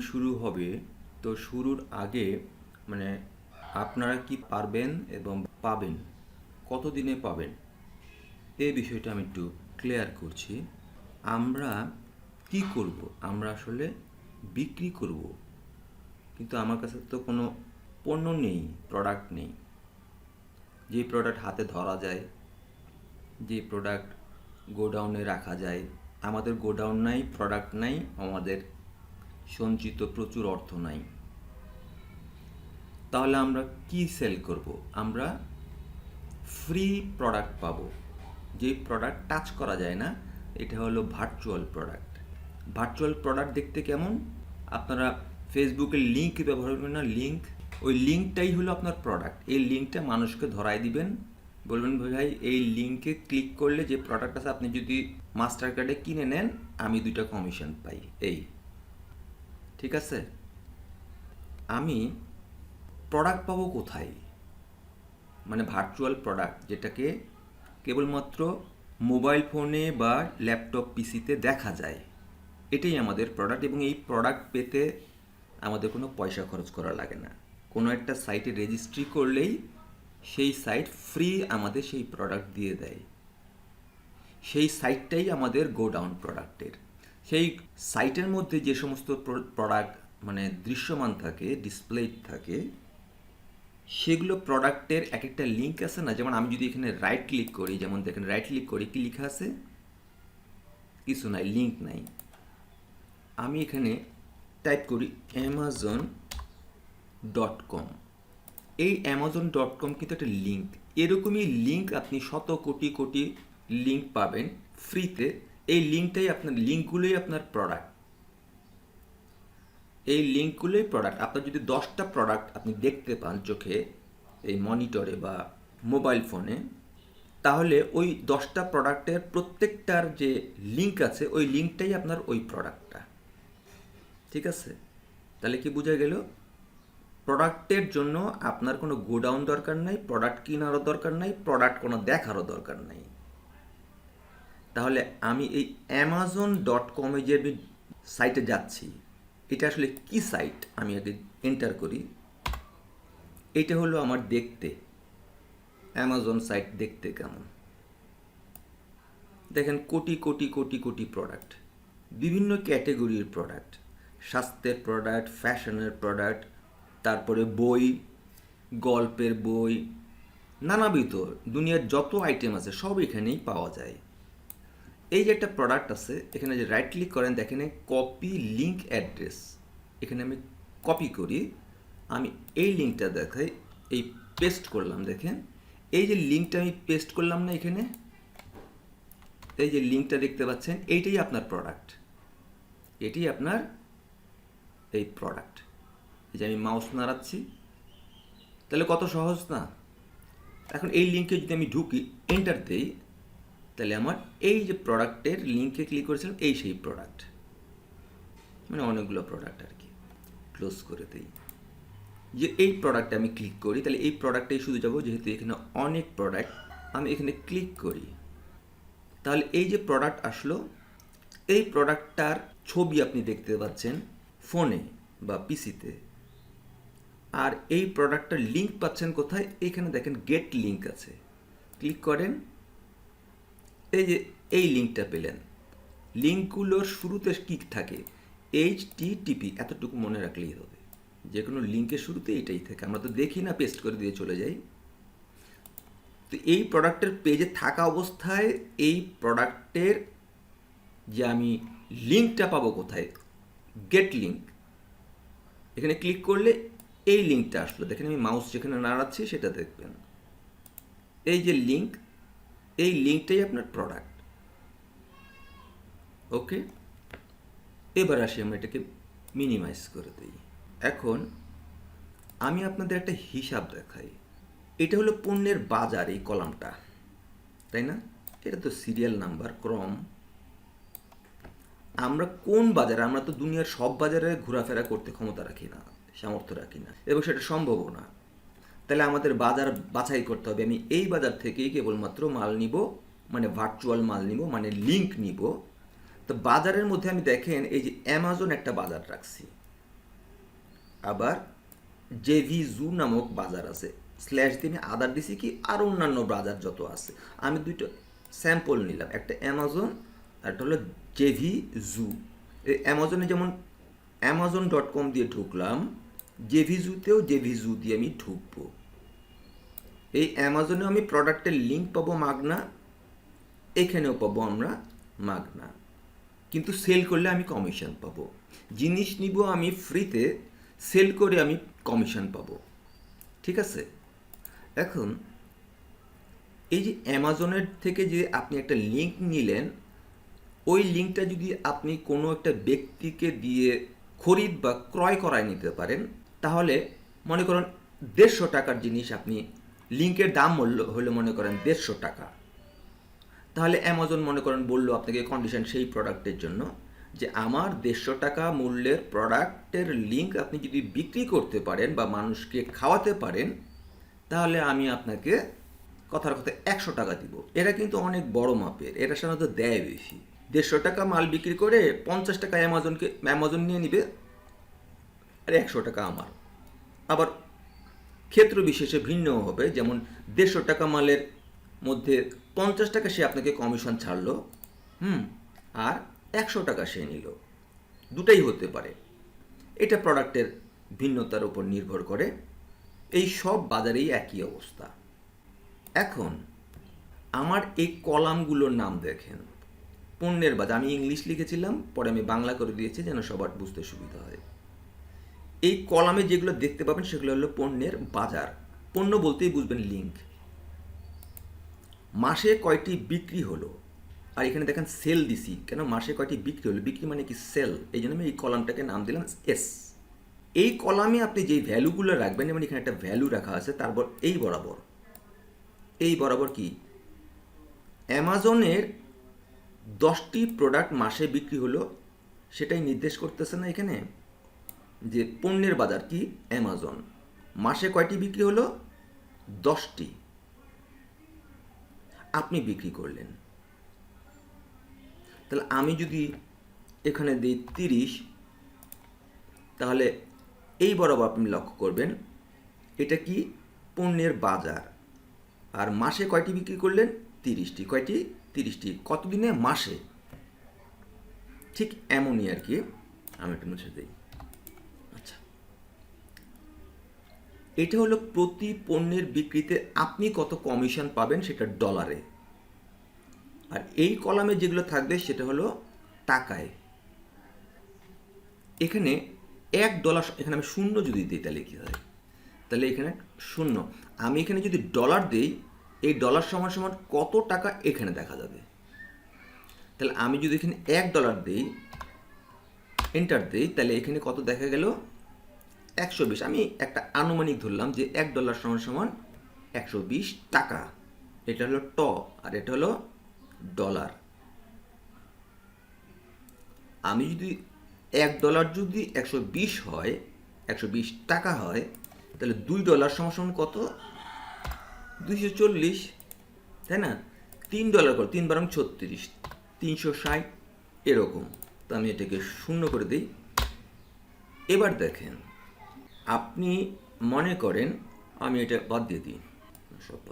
শুরু হবে, তো শুরুর আগে মানে আপনারা কি পারবেন এবং পাবেন? কত দিনে পাবেন? এই বিষয়টা আমি একটু ক্লিয়ার করছি। আমরা কি করব? আমরা আসলে বিক্রি করব। কিন্তু আমার কাছে তো কোনো পণ্য নেই প্রোডাক্ট নেই। যে প্রোডাক্ট হাতে ধরা যায়, যে প্রোডাক্ট গোডাউনে রাখা যায়, আমাদের গোডাউন নাই প্রোডাক্ট নাই, আমাদের সঞ্চিত প্রচুর অর্থ নাই। তাহলে আমরা কি সেল করব? আমরা ফ্রি প্রোডাক্ট পাবো। যে প্রোডাক্ট টাচ করা যায় না, এটা হলো ভার্চুয়াল প্রোডাক্ট ভার্চুয়াল প্রোডাক্ট দেখতে কেমন? আপনারা ফেসবুকের লিঙ্ক ব্যবহার করেন না লিঙ্ক ওই লিঙ্কটাই হলো আপনার প্রোডাক্ট এই লিঙ্কটা মানুষকে ধরাই দিবেন। বলবেন, ভাই এই লিঙ্কে ক্লিক করলে যে প্রোডাক্ট আছে, আপনি যদি মাস্টার কার্ডে কিনে নেন, আমি দুইটা কমিশন পাই। এই। ঠিক আছে? আমি প্রোডাক্ট পাবো কোথায়? মানে ভার্চুয়াল প্রোডাক্ট যেটাকে কেবলমাত্র মোবাইল ফোনে বা ল্যাপটপ পিসিতে দেখা যায়। এটাই আমাদের প্রোডাক্ট এবং এই প্রোডাক্ট পেতে আমাদের কোনো পয়সা খরচ করা লাগে না। কোনো একটা সাইটে রেজিস্ট্রি করলেই সেই সাইট ফ্রি আমাদের সেই প্রোডাক্ট দিয়ে দেয়। সেই সাইটটাই আমাদের গোডাউন প্রোডাক্টের সেই সাইটের মধ্যে যে সমস্ত প্রোডাক্ট মানে দৃশ্যমান থাকে ডিসপ্লেড থাকে, সেগুলো প্রোডাক্টের এক একটা লিঙ্ক আছে না? যেমন আমি যদি এখানে রাইট ক্লিক করি, যেমন দেখেন রাইট ক্লিক করি, কি লেখা আছে? কিছু নাই লিঙ্ক নাই। আমি এখানে টাইপ করি অ্যামাজন ডট কম এই অ্যামাজন ডট কম কিন্তু একটা লিঙ্ক এরকমই লিঙ্ক আপনি শত কোটি কোটি লিঙ্ক পাবেন ফ্রিতে এই লিঙ্কটাই আপনার লিঙ্কগুলোই আপনার প্রোডাক্ট এই লিঙ্কগুলোই প্রোডাক্ট আপনার যদি দশটা প্রোডাক্ট আপনি দেখতে পান চোখে, এই মনিটরে বা মোবাইল ফোনে তাহলে ওই দশটা প্রোডাক্টের প্রত্যেকটার যে লিঙ্ক আছে, ওই লিঙ্কটাই আপনার ওই প্রোডাক্টটা ঠিক আছে? তাহলে কি বোঝা গেল? প্রোডাক্টের জন্য আপনার কোনো গোডাউন দরকার নাই প্রোডাক্ট কেনারও দরকার নাই প্রোডাক্ট কোনো দেখারও দরকার নাই। তাহলে আমি এই অ্যামাজন ডট কমে যে আমি সাইটে যাচ্ছি, এটা আসলে কি সাইট আমি আগে এন্টার করি। এটা হলো আমার দেখতে। অ্যামাজন সাইট দেখতে কেমন? দেখেন, কোটি কোটি কোটি কোটি প্রোডাক্ট বিভিন্ন ক্যাটেগরির প্রোডাক্ট স্বাস্থ্যের প্রোডাক্ট ফ্যাশনের প্রোডাক্ট তারপরে বই, গল্পের বই, নানাবিধ। দুনিয়ার যত আইটেম আছে, সব এখানেই পাওয়া যায়। এই যে একটা প্রোডাক্ট আছে, এখানে যে রাইট ক্লিক করেন, দেখেন কপি লিঙ্ক অ্যাড্রেস এখানে আমি কপি করি, আমি এই লিঙ্কটা দেখাই, এই পেস্ট করলাম, দেখেন। এই যে লিঙ্কটা আমি পেস্ট করলাম না এখানে, এই যে লিঙ্কটা দেখতে পাচ্ছেন, এইটাই আপনার প্রোডাক্ট এটি আপনার এই প্রোডাক্ট এই যে আমি মাউস নাড়াচ্ছি। তাহলে কত সহজ না? এখন এই লিঙ্কে যদি আমি ঢুকি এন্টার দেই তাহলে আমার এই যে প্রোডাক্টের লিঙ্কে ক্লিক করেছিলাম, এই সেই প্রোডাক্ট মানে অনেকগুলো প্রোডাক্ট আর কি। ক্লোজ করে দিই। যে এই প্রোডাক্টে আমি ক্লিক করি, তাহলে এই প্রোডাক্টেই শুধু যাব, যেহেতু এখানে অনেক প্রোডাক্ট আমি এখানে ক্লিক করি। তাহলে এই যে প্রোডাক্ট আসলো, এই প্রোডাক্টটার ছবি আপনি দেখতে পাচ্ছেন ফোনে বা পিসিতে আর এই প্রোডাক্টটার লিঙ্ক পাচ্ছেন কোথায়? এখানে দেখেন গেট লিঙ্ক আছে। ক্লিক করেন। এই যে, এই লিঙ্কটা পেলেন। লিঙ্কগুলোর শুরুতে কী থাকে? এইচ টি টিপি এতটুকু মনে রাখলেই হবে। যে কোনো লিঙ্কের শুরুতে এটাই থাকে। আমরা তো দেখি না, পেস্ট করে দিয়ে চলে যাই। তো এই প্রোডাক্টের পেজে থাকা অবস্থায় এই প্রোডাক্টের যে আমি লিঙ্কটা পাবো কোথায়? গেট লিঙ্ক এখানে ক্লিক করলে এই লিঙ্কটা আসলো। দেখেন আমি মাউস যেখানে নাড়াচ্ছি সেটা দেখবেন। এই যে লিঙ্ক এই লিঙ্কটাই আপনার প্রোডাক্ট ওকে এবার আসি আমরা এটাকে মিনিমাইজ করে দিই। এখন আমি আপনাদের একটা হিসাব দেখাই। এটা হলো পণ্যের বাজার এই কলামটা। তাই না? এটা তো সিরিয়াল নাম্বার ক্রম আমরা কোন বাজারে, আমরা তো দুনিয়ার সব বাজারে ঘোরাফেরা করতে ক্ষমতা রাখি না, সামর্থ্য রাখি না, এবং সেটা সম্ভবও না। তাহলে আমাদের বাজার বাছাই করতে হবে। আমি এই বাজার থেকেই কেবলমাত্র মাল নিব মানে ভার্চুয়াল মাল নিব মানে লিঙ্ক নিব। তো বাজারের মধ্যে আমি দেখেন, এই যে অ্যামাজন একটা বাজার রাখছি। আবার জেভি জু নামক বাজার আছে। স্ল্যাশ দিয়ে আমি আদার দিছি কি, আর অন্যান্য বাজার যত আছে। আমি দুইটা স্যাম্পল নিলাম, একটা অ্যামাজন আর একটা হলো জেভি জু এই অ্যামাজনে যেমন অ্যামাজন ডট কম দিয়ে ঢুকলাম জেভি জুতেও জেভি জু দিয়ে আমি ঢুকবো। এই অ্যামাজনে আমি প্রোডাক্টের লিঙ্ক পাবো মাগনা, এখানেও পাবো আমরা মাগনা। কিন্তু সেল করলে আমি কমিশন পাবো। জিনিস নিব আমি ফ্রিতে সেল করে আমি কমিশন পাবো। ঠিক আছে? এখন, এই যে অ্যামাজনের থেকে যে আপনি একটা লিঙ্ক নিলেন, ওই লিঙ্কটা যদি আপনি কোনো একটা ব্যক্তিকে দিয়ে খরিদ বা ক্রয় করায় নিতে পারেন, তাহলে মনে করেন দেড়শো টাকার জিনিস আপনি লিঙ্কের দাম মূল্য হলে মনে করেন দেড়শো টাকা। তাহলে অ্যামাজন মনে করেন বলল আপনাকে কন্ডিশন সেই প্রোডাক্টের জন্য যে আমার দেড়শো টাকা মূল্যের প্রোডাক্টের লিঙ্ক আপনি যদি বিক্রি করতে পারেন বা মানুষকে খাওয়াতে পারেন, তাহলে আমি আপনাকে কথার কথা একশো টাকা দিব। এরা কিন্তু অনেক বড় মাপের এরা সাধারণত দেয় বেশি। দেড়শো টাকা মাল বিক্রি করে পঞ্চাশ টাকা অ্যামাজনকে অ্যামাজন নিয়ে নিবে, আর একশো টাকা আমার। আবার ক্ষেত্র বিশেষে ভিন্ন হবে। যেমন দেড়শো টাকা মালের মধ্যে পঞ্চাশ টাকা সে আপনাকে কমিশন ছাড়লো, হুম, আর একশো টাকা সে নিল। দুটাই হতে পারে। এটা প্রোডাক্টের ভিন্নতার উপর নির্ভর করে। এই সব বাজারেই একই অবস্থা। এখন আমার এই কলামগুলোর নাম দেখেন। পণ্যের বাজার, আমি ইংলিশ লিখেছিলাম, পরে আমি বাংলা করে দিয়েছি যেন সবার বুঝতে সুবিধা হয়। এই কলামে যেগুলো দেখতে পাবেন সেগুলো হলো পণ্যের বাজার। পণ্য বলতেই বুঝবেন লিঙ্ক মাসে কয়টি বিক্রি হলো? আর এখানে দেখেন সেল দিছি। কেন? মাসে কয়টি বিক্রি হলো? বিক্রি মানে কি সেল এই জন্য আমি এই কলামটাকে নাম দিলাম এস এই কলামে আপনি যেই ভ্যালুগুলো রাখবেন, যেমন এখানে একটা ভ্যালু রাখা আছে, তারপর এই বরাবর। এই বরাবর কি? অ্যামাজনের দশটি প্রোডাক্ট মাসে বিক্রি হলো, সেটাই নির্দেশ করতেছে না এখানে? যে পণ্যের বাজার কি? অ্যামাজন মাসে কয়টি বিক্রি হলো? দশটি। আপনি বিক্রি করলেন। তাহলে আমি যদি এখানে দিই তিরিশ, তাহলে এই বরাবর আপনি লক্ষ্য করবেন, এটা কি? পণ্যের বাজার। আর মাসে কয়টি বিক্রি করলেন? তিরিশটি। কয়টি? তিরিশটি। কতদিনে? মাসে। ঠিক এমনই আর কি। আমি একটু মুছে দিই। আচ্ছা। এটা হলো প্রতি পণ্যের বিক্রিতে আপনি কত কমিশন পাবেন সেটা ডলারে আর এই কলামে যেগুলো থাকবে সেটা হলো টাকায়। এখানে এক ডলার এখানে আমি শূন্য যদি দিই তাহলে কী হয়? তাহলে এখানে শূন্য। আমি এখানে যদি ডলার দিই, এই ডলার সমান সমান কত টাকা এখানে দেখা যাবে? তাহলে আমি যদি এখানে এক ডলার দিই এন্টার দিই, তাহলে এখানে কত দেখা গেল? একশো বিশ। আমি একটা আনুমানিক ধরলাম যে এক ডলার সমান সমান একশো বিশ টাকা। এটা হলো ট আর এটা হলো ডলার আমি যদি এক ডলার যদি একশো বিশ হয়, একশো বিশ টাকা হয়, তাহলে দুই ডলার সমান কত? দুইশো চল্লিশ। তাই না? তিন ডলার করে তিন বারং ছত্রিশ। তিনশো ষাট, এরকম। তো আমি এটাকে শূন্য করে দিই। এবার দেখেন, আপনি মনে করেন আমি এটা বাদ দিয়ে দিই। সব।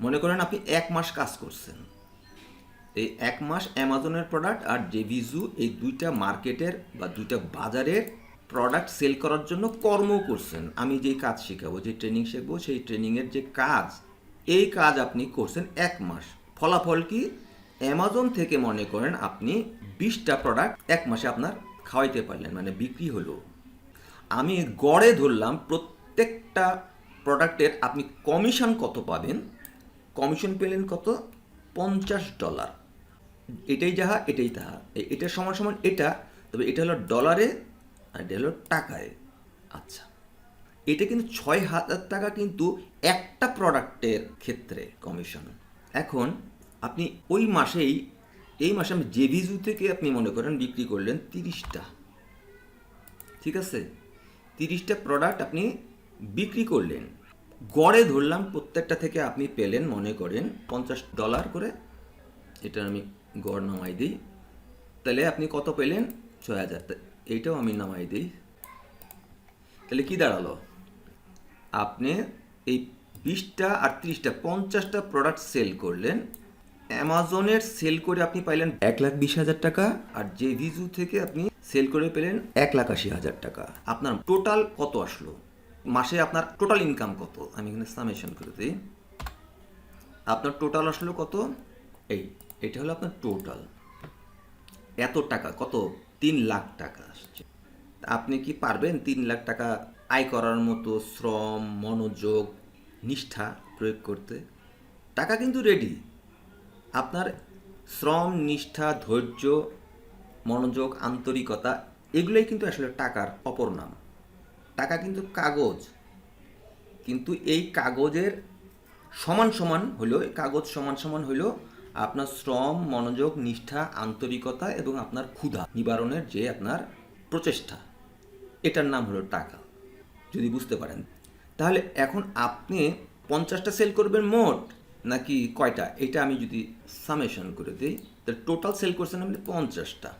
মনে করেন আপনি এক মাস কাজ করছেন। এই এক মাস অ্যামাজনের প্রোডাক্ট আর জেভিজু এই দুইটা মার্কেটের বা দুইটা বাজারের প্রোডাক্ট সেল করার জন্য কর্ম করছেন। আমি যেই কাজ শেখাবো, যে ট্রেনিং শেখাবো, সেই ট্রেনিংয়ের যে কাজ, এই কাজ আপনি করছেন এক মাস। ফলাফল কি? অ্যামাজন থেকে মনে করেন আপনি বিশটা প্রোডাক্ট এক মাসে আপনার খাওয়াইতে পারলেন মানে বিক্রি হলো। আমি গড়ে ধরলাম প্রত্যেকটা প্রোডাক্টের আপনি কমিশন কত পাবেন? কমিশন পেলেন কত? পঞ্চাশ ডলার এটাই যাহা, এটাই তাহা। এ- এটার সমান সমান এটা, তবে এটা হলো ডলারে আর এটা হলো টাকায়। আচ্ছা এটা কিন্তু ছয় হাজার টাকা কিন্তু একটা প্রোডাক্টের ক্ষেত্রে কমিশন এখন আপনি ওই মাসেই, এই মাসে আমি জেভিজু থেকে আপনি মনে করেন বিক্রি করলেন তিরিশটা। ঠিক আছে? তিরিশটা প্রোডাক্ট আপনি বিক্রি করলেন। গড়ে ধরলাম প্রত্যেকটা থেকে আপনি পেলেন মনে করেন পঞ্চাশ ডলার করে। এটা আমি গড় নামাই দিই। তাহলে আপনি কত পেলেন? ছয় হাজার। এইটাও আমি নামাই দিই। তাহলে কি দাঁড়াল? আপনি এই বিশটা আর ত্রিশটা পঞ্চাশটা প্রোডাক্ট সেল করলেন। অ্যামাজনের সেল করে আপনি পাইলেন এক লাখ বিশ হাজার টাকা আর যে ভিজু থেকে আপনি সেল করে পেলেন এক লাখ আশি হাজার টাকা। আপনার টোটাল কত আসলো? মাসে আপনার টোটাল ইনকাম কত? আমি এখানে সামেশন করে দিই। আপনার টোটাল আসলো কত? এই, এটা হলো আপনার টোটাল। এত টাকা, কত? তিন লাখ টাকা আসছে। আপনি কি পারবেন তিন লাখ টাকা আয় করার মতো শ্রম, মনোযোগ, নিষ্ঠা প্রয়োগ করতে? টাকা কিন্তু রেডি আপনার শ্রম, নিষ্ঠা, ধৈর্য, মনোযোগ, আন্তরিকতা, এগুলোই কিন্তু আসলে টাকার অপর নাম। টাকা কিন্তু কাগজ। কিন্তু এই কাগজের সমান সমান হলো কাগজ সমান সমান হলো আপনার শ্রম, মনোযোগ, নিষ্ঠা, আন্তরিকতা এবং আপনার ক্ষুধা নিবারণের যে আপনার প্রচেষ্টা। এটার নাম হলো টাকা, যদি বুঝতে পারেন। তাহলে এখন আপনি পঞ্চাশটা সেল করবেন মোট। নাকি কয়টা? এটা আমি যদি সামেশন করে দিই তাহলে টোটাল সেল করছেন আপনি পঞ্চাশটা।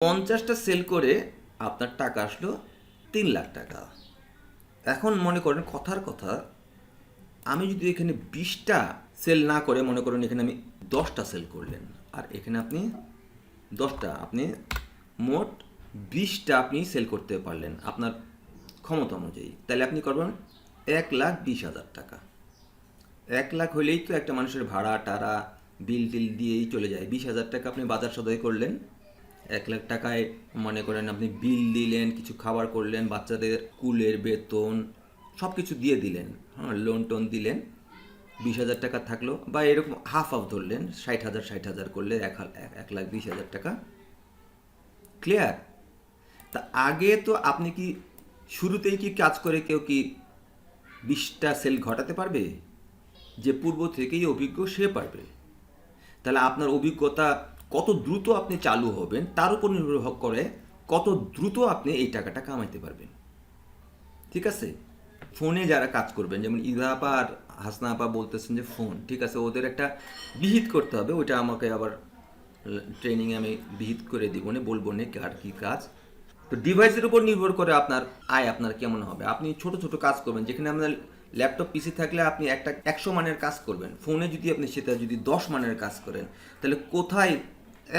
পঞ্চাশটা সেল করে আপনার টাকা আসলো তিন লাখ টাকা। এখন মনে করেন কথার কথা, আমি যদি এখানে বিশটা সেল না করে, মনে করেন এখানে আমি দশটা সেল করলেন, আর এখানে আপনি দশটা, আপনি মোট বিশটা আপনি সেল করতে পারলেন আপনার ক্ষমতা অনুযায়ী। তাহলে আপনি করবেন এক লাখ বিশ হাজার টাকা। এক লাখ হলেই তো একটা মানুষের ভাড়া, টাড়া, বিল টিল দিয়েই চলে যায়। বিশ হাজার টাকা আপনি বাজার সদাই করলেন, এক লাখ টাকায় মনে করেন আপনি বিল দিলেন, কিছু খাবার করলেন, বাচ্চাদের স্কুলের বেতন সব কিছু দিয়ে দিলেন হ্যাঁ লোন টোন দিলেন, বিশ হাজার টাকা থাকল বা এরকম হাফ হাফ ধরলেন, ষাট হাজার ষাট হাজার করলে এক- এক লাখ বিশ হাজার টাকা। ক্লিয়ার তা আগে তো আপনি কি শুরুতেই কি কাজ করে কেউ কি বিশটা সেল ঘটাতে পারবে? যে পূর্ব থেকেই অভিজ্ঞ সে পারবে। তাহলে আপনার অভিজ্ঞতা কত দ্রুত আপনি চালু হবেন, তার উপর নির্ভর করে কত দ্রুত আপনি এই টাকাটা কামাইতে পারবেন। ঠিক আছে? ফোনে যারা কাজ করবেন, যেমন ইদা আপা আর হাসনা আপা বলতেছেন যে ফোন, ঠিক আছে? ওদের একটা বিহিত করতে হবে, ওইটা আমাকে আবার ট্রেনিংয়ে আমি বিহিত করে দিব না বলব না কার কী কাজ। তো ডিভাইসের উপর নির্ভর করে আপনার আয় আপনার কেমন হবে। আপনি ছোট ছোট কাজ করবেন, যেখানে আপনার ল্যাপটপ পিসি থাকলে আপনি একটা একশো মানের কাজ করবেন। ফোনে যদি আপনি সেটা যদি দশ মানের কাজ করেন, তাহলে কোথায়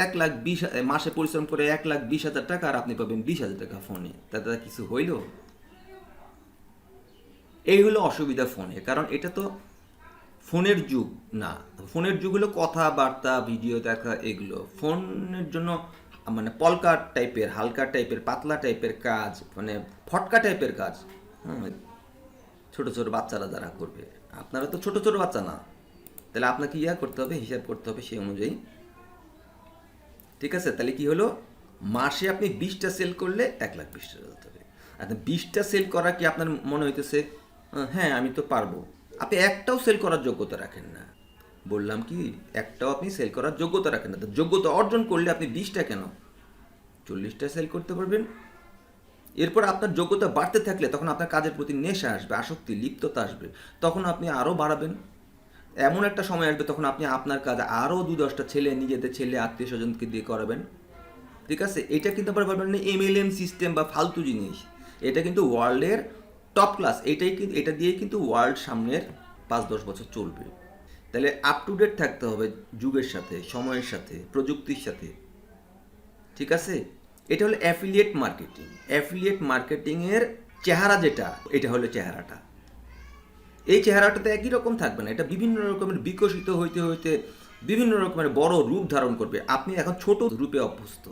এক লাখ বিশ মাসে পরিশ্রম করে এক লাখ বিশ হাজার টাকা আর আপনি পাবেন বিশ হাজার টাকা ফোনে। তাতে কিছু হইল? এই হলো অসুবিধা ফোনে, কারণ এটা তো ফোনের যুগ না। ফোনের যুগ হলো কথাবার্তা, ভিডিও দেখা, এগুলো। ফোনের জন্য মানে পলকা টাইপের, হালকা টাইপের, পাতলা টাইপের কাজ মানে ফটকা টাইপের কাজ। হুম ছোট ছোট বাচ্চারা যারা করবে। আপনারা তো ছোট ছোট বাচ্চা না। তাহলে আপনাকে ইয়া করতে হবে, হিসাব করতে হবে সেই অনুযায়ী। ঠিক আছে? তাহলে কি হলো? মাসে আপনি বিশটা সেল করলে এক লাখ বিশ টাকা হবে। আর বিশটা সেল করা কি আপনার মনে হইতেছে? হ্যাঁ আমি তো পারব। আপনি একটাও সেল করার যোগ্যতা রাখেন না। বললাম কি, একটাও আপনি সেল করার যোগ্যতা রাখেন না। যোগ্যতা অর্জন করলে আপনি বিশটা কেন? চল্লিশটা সেল করতে পারবেন। এরপর আপনার যোগ্যতা বাড়তে থাকলে তখন আপনার কাজের প্রতি নেশা আসবে, আসক্তি, লিপ্ততা আসবে। তখন আপনি আরও বাড়াবেন। এমন একটা সময় আসবে তখন আপনি আপনার কাজ আরও দু দশটা ছেলে, নিজেদের ছেলে, আত্মীয় স্বজনকে দিয়ে করাবেন। ঠিক আছে? এটা কিন্তু আবার বলবেন না এমএলএম সিস্টেম বা ফালতু জিনিস। এটা কিন্তু ওয়ার্ল্ডের টপ ক্লাস এটাই কিন্তু এটা দিয়েই কিন্তু ওয়ার্ল্ড সামনের পাঁচ দশ বছর চলবে। তাহলে আপ টু ডেট থাকতে হবে যুগের সাথে, সময়ের সাথে, প্রযুক্তির সাথে। ঠিক আছে? এটা হলো অ্যাফিলিয়েট মার্কেটিং অ্যাফিলিয়েট মার্কেটিংয়ের চেহারা যেটা, এটা হলো চেহারাটা। এই চেহারাটাতে একই রকম থাকবে না। এটা বিভিন্ন রকমের বিকশিত হইতে হইতে বিভিন্ন রকমের বড় রূপ ধারণ করবে। আপনি এখন ছোট রূপে অভ্যস্ত।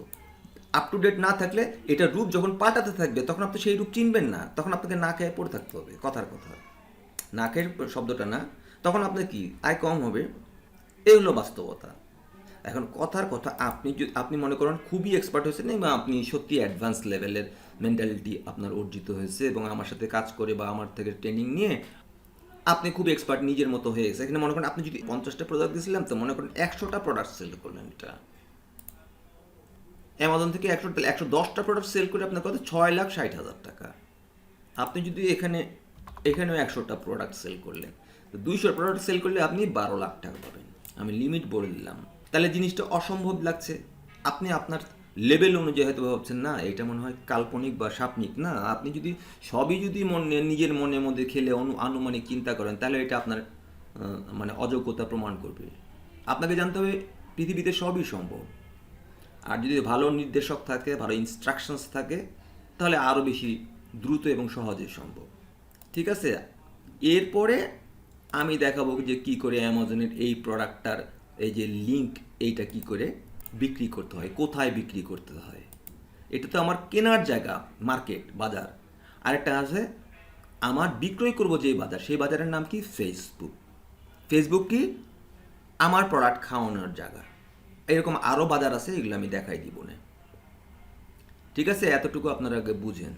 আপ টু ডেট না থাকলে এটা রূপ যখন পাল্টাতে থাকবে, তখন আপনি সেই রূপ চিনবেন না। তখন আপনাকে না খেয়ে পড়ে থাকতে হবে, কথার কথা। না খেয়ে শব্দটা না। তখন আপনার কি? আয় কম হবে। এই হলো বাস্তবতা। এখন কথার কথা, আপনি যদি, আপনি মনে করেন খুবই এক্সপার্ট হয়েছেন এবং আপনি সত্যি অ্যাডভান্স লেভেলের মেন্টালিটি আপনার অর্জিত হয়েছে এবং আমার সাথে কাজ করে বা আমার থেকে ট্রেনিং নিয়ে আপনি খুব এক্সপার্ট নিজের মতো হয়ে গেছে এখানে মনে করেন আপনি যদি পঞ্চাশটা প্রোডাক্ট দিয়েছিলাম, তো মনে করেন একশোটা প্রোডাক্ট সেল করলেন এটা। অ্যামাজন থেকে একশো, তাহলে একশো দশটা প্রোডাক্ট সেল করে আপনার কথা ছয় লাখ ষাট হাজার টাকা। আপনি যদি এখানে, এখানেও একশোটা প্রোডাক্ট সেল করলেন, তো দুইশো প্রোডাক্ট সেল করলে আপনি বারো লাখ টাকা পাবেন। আমি লিমিট বলে দিলাম। তাহলে জিনিসটা অসম্ভব লাগছে। আপনি আপনার লেভেল অনুযায়ী হয়তো ভাবছেন, না, এটা মনে হয় কাল্পনিক বা সাপনিক। না, আপনি যদি, সবই যদি মনে, নিজের মনের মধ্যে খেলে অনু, আনুমানিক চিন্তা করেন, তাহলে এটা আপনার মানে অযোগ্যতা প্রমাণ করবে। আপনাকে জানতে হবে, পৃথিবীতে সবই সম্ভব। আর যদি ভালো নির্দেশক থাকে, ভালো ইনস্ট্রাকশনস থাকে, তাহলে আরও বেশি দ্রুত এবং সহজে সম্ভব। ঠিক আছে? এরপরে আমি দেখাবো যে কি করে অ্যামাজনের এই প্রোডাক্টটার এই যে লিঙ্ক এইটা কি করে বিক্রি করতে হয়, কোথায় বিক্রি করতে হয়, এটা তো আমার কেনার জায়গা মার্কেট বাজার। আরেকটা আছে, আমার বিক্রয় করব যে বাজার, সেই বাজারের নাম কি? ফেসবুক ফেসবুক কি? আমার প্রোডাক্ট খাওয়ানোর জায়গা। এরকম আরও বাজার আছে, এগুলো আমি দেখাই দিব না। ঠিক আছে? এতটুকু আপনারা আগে বুঝেন।